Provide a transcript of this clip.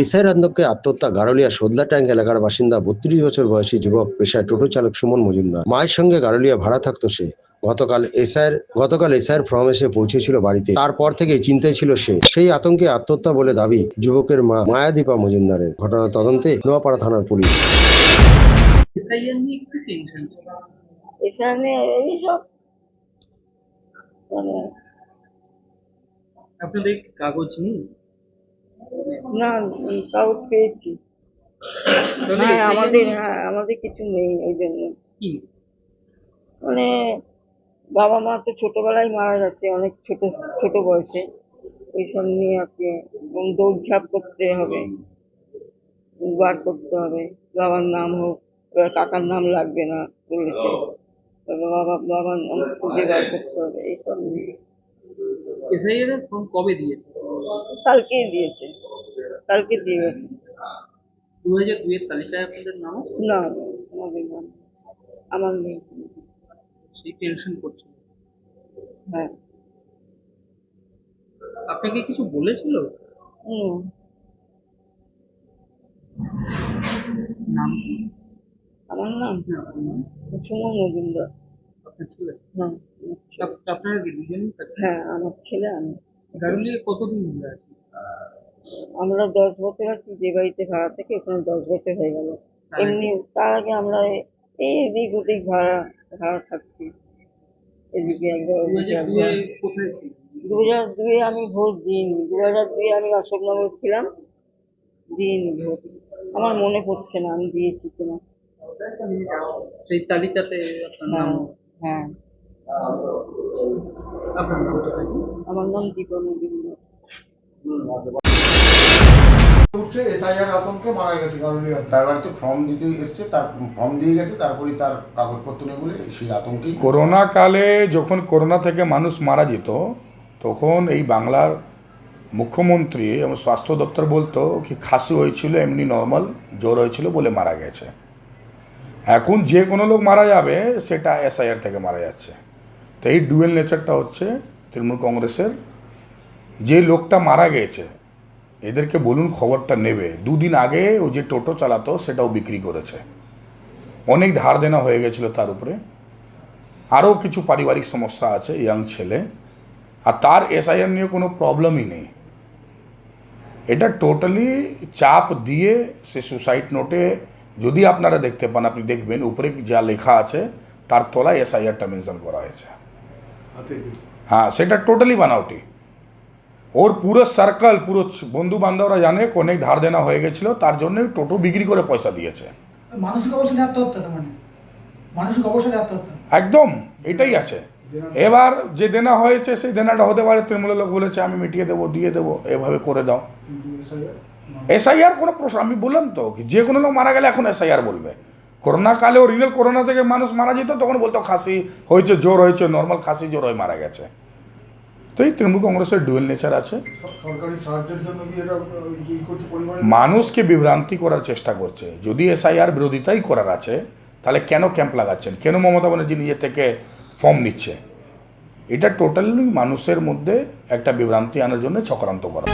এসআইয়ের আন্দোলনকে আত্মহত্যা গারলিয়া সোদলা ট্যাঙ্ক এলাকার বাসিন্দা বত্রিশ বছর বয়সী যুবক পেশায় টোটো চালক সুমন মজুমদার। মায়ের সঙ্গে গারলিয়া ভাড়া থাকতো সে। গতকাল এসআইয়ের গতকাল এসআইয়ের ফর্ম এসে পৌঁছেছিল বাড়িতে। তারপর থেকে চিন্তায় ছিল সে। সেই আতঙ্কে আত্মহত্যা বলে দাবি যুবকের মা মায়াদীপা মজুমদারের। ঘটনা তদন্তে নোয়াপাড়া থানার পুলিশ। মানে আপনাদের কাগজ নেই? না কাগজ পেয়েছি হ্যাঁ আমাদের হ্যাঁ আমাদের কিছু নেই ওই জন্য। মানে বাবা মা তো ছোটবেলায় মারা যাচ্ছে অনেক ছোট ছোট বয়সে। ওইসব নিয়ে আপনি দৌড়ঝাঁপ করতে হবে বার করতে হবে। বাবার নাম হোক এবার কাকার নাম লাগবে না বলেছে। বাবা বাবার নাম খুঁজে বার করতে হবে এইসব নিয়ে। কবে দিয়েছে? কালকে দিয়েছে। কালকে দিয়ে গেছে? দু হাজার দুইয়ের তালিকায় আপনাদের নাম আছে? না আমাদের নাম আমার নেই। সেই টেনশন করছে হ্যাঁ। আপনাকে কিছু বলেছিল? হুম। নাম কি? আমার নাম? না, আপনার নাম? সুমন মজুমদার। আপনার ছেলে? হ্যাঁ। আমার ছেলে। আপ- আপনারা কি দুজনেই থাকেন? হ্যাঁ আমার ছেলে আমি। গাড়ুলিয়ে কতদিন ধরে আছে আমরা দশ বছর আছি যে বাড়িতে ভাড়া থেকে ওখানে দশ বছর হয়ে গেল। তার এমনি তার আগে আমরা এই এদিক ওদিক ভাড়া ভাড়া থাকছি। এদিকে একবার দু হাজার দুয়ে একবার কোথায় ছিল দু হাজার দুয়ে আমি ভোট দিইনি। দু হাজার দুয়ে আমি অশোকনগর ছিলাম। দিইনি ভোট। আমার মনে পড়ছে না আমি দিয়েছি কিনা। সেই তালিকাতে হ্যাঁ হ্যাঁ? আমার নাম দীপা মজুমদার। উঠছে এসআইআর আতঙ্কে মারা গেছে কারণ তার বাড়িতে ফর্ম দিতে এসছে তার ফর্ম দিয়ে গেছে তারপরে তার কাগজপত্র বলে সেই আতঙ্কেই করোনা কালে যখন করোনা থেকে মানুষ মারা যেত তখন এই বাংলার মুখ্যমন্ত্রী এবং স্বাস্থ্য দপ্তর বলতো কি খাসি হয়েছিল এমনি নর্মাল জ্বর হয়েছিল বলে মারা গেছে। এখন যে কোনো লোক মারা যাবে সেটা এসআইআর থেকে মারা যাচ্ছে। তো এই ডুয়েল নেচারটা হচ্ছে তৃণমূল কংগ্রেসের। যে লোকটা মারা গেছে এদেরকে বলুন খবরটা নেবে। দুদিন আগে ও যে টোটো চালাতো সেটাও বিক্রি করেছে। অনেক ধার দেনা হয়ে গেছিল তার উপরে। আরও কিছু পারিবারিক সমস্যা আছে ইয়াং ছেলে। আর তার এসআইআর নিয়ে কোনো প্রবলেমই নেই। এটা টোটালি চাপ দিয়ে সে সুসাইড নোটে যদি আপনারা দেখতে পান আপনি দেখবেন উপরে যা লেখা আছে তার তলায় এসআইআরটা মেনশন করা হয়েছে। হ্যাঁ সেটা টোটালি বানাওটি ওর পুরো সার্কেল পুরো বন্ধু বান্ধবরা জানে অনেক ধার দেনা হয়ে গেছিল তার জন্য টোটো বিক্রি করে পয়সা দিয়েছে। মানসিক অবসানে আত্মহত্যা মানে? মানসিক অবসানে আত্মহত্যা একদম এটাই আছে। এবার যে দেনা হয়েছে সেই দেনাটা হতে পারে তৃণমূলের লোক বলেছে আমি মিটিয়ে দেবো দিয়ে দেবো এভাবে করে দাও। এসআইআর এসআইআর কোনো প্রশ্ন আমি বললাম তো যে কোনো লোক মারা গেলে এখন এসআইআর বলবে। করোনা কালে অরিজিনাল করোনা থেকে মানুষ মারা যেত তখন বলতো খাসি হয়েছে জ্বর হয়েছে নর্মাল খাসি জ্বর হয়ে মারা গেছে। তো এই তৃণমূল কংগ্রেসের ডুয়েল নেচার আছে। মানুষকে বিভ্রান্তি করার চেষ্টা করছে। যদি এসআইআর বিরোধিতাই করার আছে তাহলে কেন ক্যাম্প লাগাচ্ছেন? কেন মমতা ব্যানার্জি নিজের থেকে ফর্ম নিচ্ছে? এটা টোটালি মানুষের মধ্যে একটা বিভ্রান্তি আনার জন্য চক্রান্ত করা।